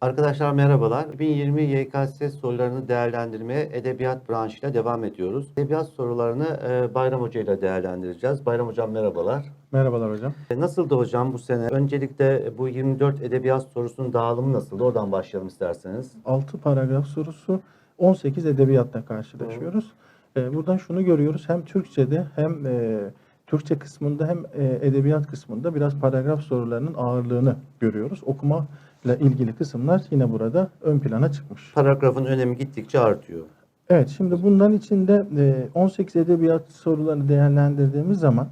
Arkadaşlar merhabalar. 2020 YKS sorularını değerlendirmeye edebiyat branşıyla devam ediyoruz. Edebiyat sorularını e, Bayram Hoca ile değerlendireceğiz. Bayram Hocam merhabalar. Merhabalar hocam. E, Nasıldı hocam bu sene? Öncelikle bu 24 edebiyat sorusunun dağılımı nasıldı? Oradan başlayalım isterseniz. 6 paragraf sorusu 18 edebiyatla karşılaşıyoruz. Ee, buradan şunu görüyoruz. Hem Türkçe'de hem e, Türkçe kısmında hem e, edebiyat kısmında biraz paragraf sorularının ağırlığını görüyoruz. Okuma ile ilgili kısımlar yine burada ön plana çıkmış. Paragrafın önemi gittikçe artıyor. Evet şimdi bundan içinde e, 18 edebiyat sorularını değerlendirdiğimiz zaman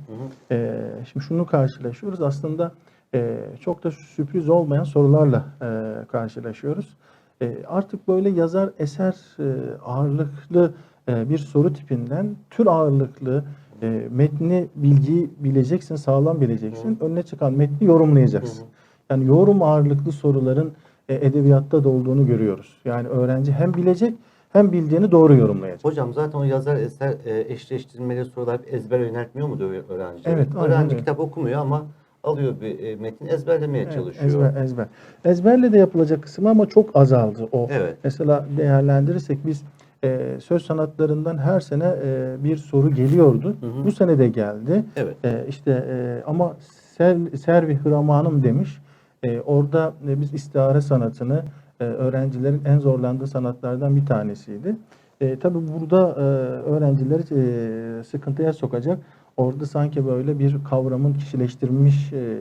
e, şimdi şunu karşılaşıyoruz. Aslında e, çok da sürpriz olmayan sorularla e, karşılaşıyoruz. E, artık böyle yazar eser e, ağırlıklı e, bir soru tipinden tür ağırlıklı e, metni bilgiyi bileceksin, sağlam bileceksin. Önüne çıkan metni yorumlayacaksın. Yani yorum ağırlıklı soruların e, edebiyatta da olduğunu görüyoruz. Yani öğrenci hem bilecek hem bildiğini doğru yorumlayacak. Hocam zaten o yazar eser e, eşleştirmeli sorular ezber yöneltmiyor mu öğrenci? Evet, Öğrenci öyle. kitap okumuyor ama alıyor bir e, metin ezberlemeye Evet, çalışıyor. Ezber, ezber. Ezberle de yapılacak kısım ama çok azaldı o. Evet. Mesela değerlendirirsek biz e, söz sanatlarından her sene e, bir soru geliyordu. Hı hı. Bu sene de geldi. Evet. E, işte e, ama ser, Servi Hıramanım demiş. E, orada e, biz istihare sanatını e, öğrencilerin en zorlandığı sanatlardan bir tanesiydi. E, tabii burada e, öğrencileri e, sıkıntıya sokacak. Orada sanki böyle bir kavramın kişileştirilmiş e,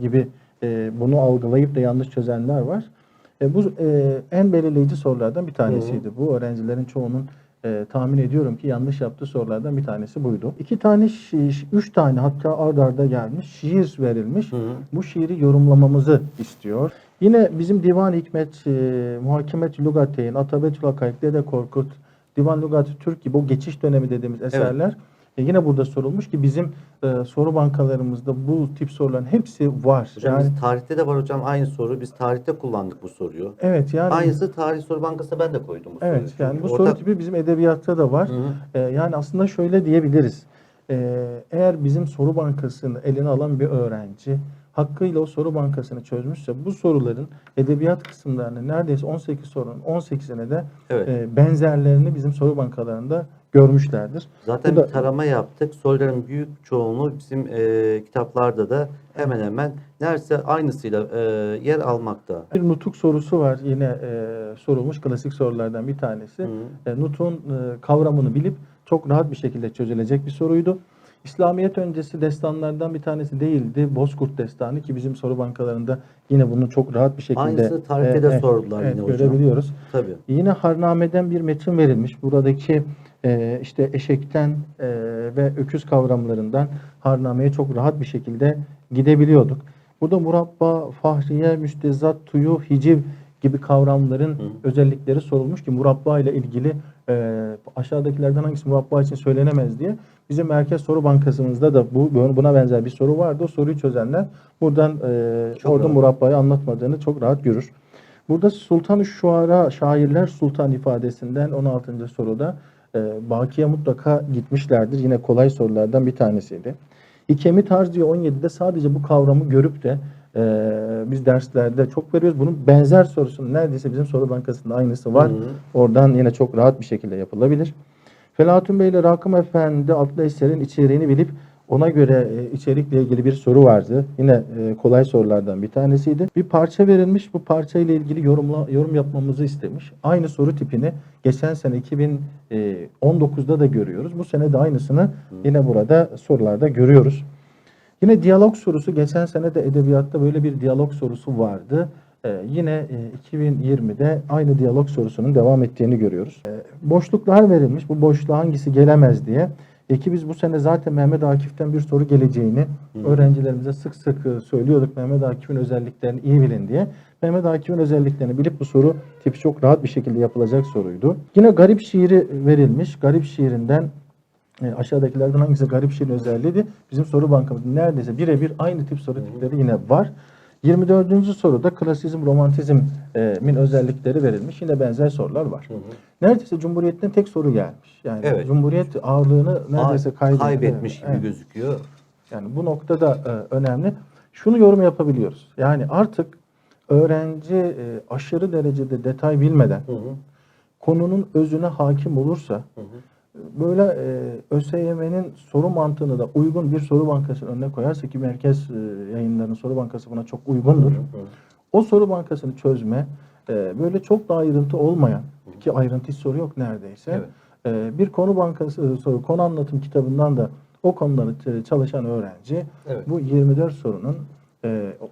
gibi e, bunu algılayıp da yanlış çözenler var. E, bu e, en belirleyici sorulardan bir tanesiydi. Bu öğrencilerin çoğunun e, tahmin ediyorum ki yanlış yaptığı sorulardan bir tanesi buydu. İki tane, şi- üç tane hatta ard arda gelmiş şiir verilmiş. Hı hı. Bu şiiri yorumlamamızı istiyor. Yine bizim Divan Hikmet, e, Muhakemet Lugateyn, Atabetül Hakayk, Dede Korkut, Divan Lugatı Türk gibi o geçiş dönemi dediğimiz eserler e, yine burada sorulmuş ki bizim e, soru bankalarımızda bu tip soruların hepsi var. Hocam yani biz tarihte de var hocam aynı soru. Biz tarihte kullandık bu soruyu. evet yani Aynısı tarih soru bankasına ben de koydum bu evet soruyu. yani bu Çünkü soru ortak- tipi bizim edebiyatta da var. Hı hı. E, yani aslında şöyle diyebiliriz. E, eğer bizim soru bankasını eline alan bir öğrenci hakkıyla o soru bankasını çözmüşse bu soruların edebiyat kısımlarını neredeyse 18 sorunun 18'ine de Evet. e, benzerlerini bizim soru bankalarında görmüşlerdir. Zaten bu da- bir tarama yaptık. Soruların büyük çoğunluğu bizim e, kitaplarda da hemen hemen neredeyse aynısıyla e, yer almakta. Bir nutuk sorusu var yine e, sorulmuş klasik sorulardan bir tanesi. Hı. E, nutun e, kavramını bilip çok rahat bir şekilde çözülecek bir soruydu. İslamiyet öncesi destanlardan bir tanesi değildi. Bozkurt destanı ki bizim soru bankalarında yine bunu çok rahat bir şekilde Aynısı tarihte de e, e, sordular evet, yine hocam. görebiliyoruz. Tabii. Yine Harname'den bir metin verilmiş. Buradaki e, işte eşekten e, ve öküz kavramlarından Harname'ye çok rahat bir şekilde gidebiliyorduk. Burada murabba, fahriye, müstezat, tuyu, hiciv gibi kavramların Hı. özellikleri sorulmuş ki murabba ile ilgili e, aşağıdakilerden hangisi murabba için söylenemez diye bizim Merkez Soru Bankasımızda da bu buna benzer bir soru vardı. O soruyu çözenler buradan e, Çok orada rahat. murabbayı anlatmadığını çok rahat görür. Burada Sultan-ı Şuara, şairler sultan ifadesinden 16. soruda e, Baki'ye mutlaka gitmişlerdir. Yine kolay sorulardan bir tanesiydi. İkemi Tarz diyor 17'de sadece bu kavramı görüp de e, biz derslerde çok veriyoruz. Bunun benzer sorusunun neredeyse bizim soru bankasında aynısı var. Hı hı. Oradan yine çok rahat bir şekilde yapılabilir. Felahattin Bey ile Rakım Efendi adlı eserin içeriğini bilip ona göre e, içerikle ilgili bir soru vardı. Yine e, kolay sorulardan bir tanesiydi. Bir parça verilmiş. Bu parça ile ilgili yorumla, yorum yapmamızı istemiş. Aynı soru tipini geçen sene 2019'da da görüyoruz. Bu sene de aynısını yine burada sorularda görüyoruz. Yine diyalog sorusu geçen sene de edebiyatta böyle bir diyalog sorusu vardı. Ee, yine e, 2020'de aynı diyalog sorusunun devam ettiğini görüyoruz. Ee, boşluklar verilmiş. Bu boşluğa hangisi gelemez diye. E ki biz bu sene zaten Mehmet Akif'ten bir soru geleceğini öğrencilerimize sık sık e, söylüyorduk. Mehmet Akif'in özelliklerini iyi bilin diye. Mehmet Akif'in özelliklerini bilip bu soru tipi çok rahat bir şekilde yapılacak soruydu. Yine garip şiiri verilmiş. Garip şiirinden e, aşağıdakilerden hangisi garip şiirin özelliğiydi? Bizim soru bankamızda neredeyse birebir aynı tip soru tipleri yine var. 24. soruda klasizm, romantizmin özellikleri verilmiş. Yine benzer sorular var. Hı hı. Neredeyse Cumhuriyet'ten tek soru gelmiş. Yani Evet. Cumhuriyet ağırlığını neredeyse kaybetmiş. kaybetmiş gibi Evet. gözüküyor. Yani bu noktada e, önemli. Şunu yorum yapabiliyoruz. Yani artık öğrenci e, aşırı derecede detay bilmeden Hı hı. konunun özüne hakim olursa Hı hı. Böyle e, ÖSYM'nin soru mantığını da uygun bir soru bankasının önüne koyarsa ki merkez e, yayınlarının soru bankası buna çok uygundur. O soru bankasını çözme e, böyle çok da ayrıntı olmayan ki ayrıntı hiç soru yok neredeyse. Evet. e, bir konu bankası soru konu anlatım kitabından da o konuları ç- çalışan öğrenci Evet. bu 24 sorunun e,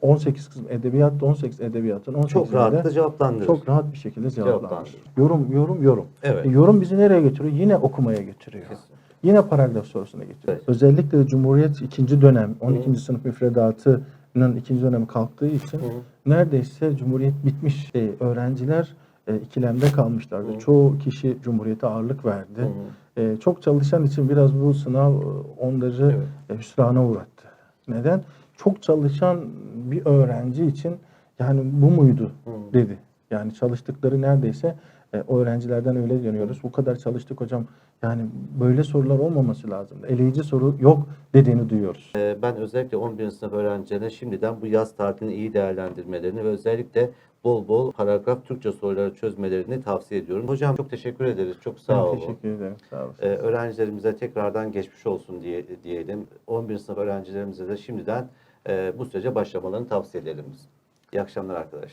18 kısmı edebiyat 18 edebiyatın 18 Çok rahatlıkla cevaplandırır. çok rahat bir şekilde cevaplandırır. Yorum yorum yorum. Evet. E, yorum bizi nereye götürüyor? Yine okumaya götürüyor. Kesinlikle. Yine paragraf sorusuna getiriyor. Evet. Özellikle de Cumhuriyet ikinci dönem 12. sınıf müfredatının ikinci dönemi kalktığı için Hı hı. neredeyse Cumhuriyet bitmiş. E, öğrenciler e, ikilemde kalmışlardı. Hı. Çoğu kişi Cumhuriyete ağırlık verdi. Hı hı. E, çok çalışan için biraz bu sınav e, onları Evet. e, hüsrana uğrattı. Neden? Çok çalışan bir öğrenci için yani bu muydu dedi. Yani çalıştıkları neredeyse e, o öğrencilerden öyle dönüyoruz. Bu kadar çalıştık hocam. Yani böyle sorular olmaması lazım. Eleyici soru yok dediğini duyuyoruz. Ee, Ben özellikle 11. sınıf öğrencilerine şimdiden bu yaz tatilini iyi değerlendirmelerini ve özellikle bol bol paragraf Türkçe soruları çözmelerini tavsiye ediyorum. Hocam çok teşekkür ederiz. Çok sağ Ben olun. teşekkür ederim. Sağ olun. Ee, öğrencilerimize tekrardan geçmiş olsun diye diyelim. 11. sınıf öğrencilerimize de şimdiden e, bu sürece başlamalarını tavsiye edelim. İyi akşamlar arkadaşlar.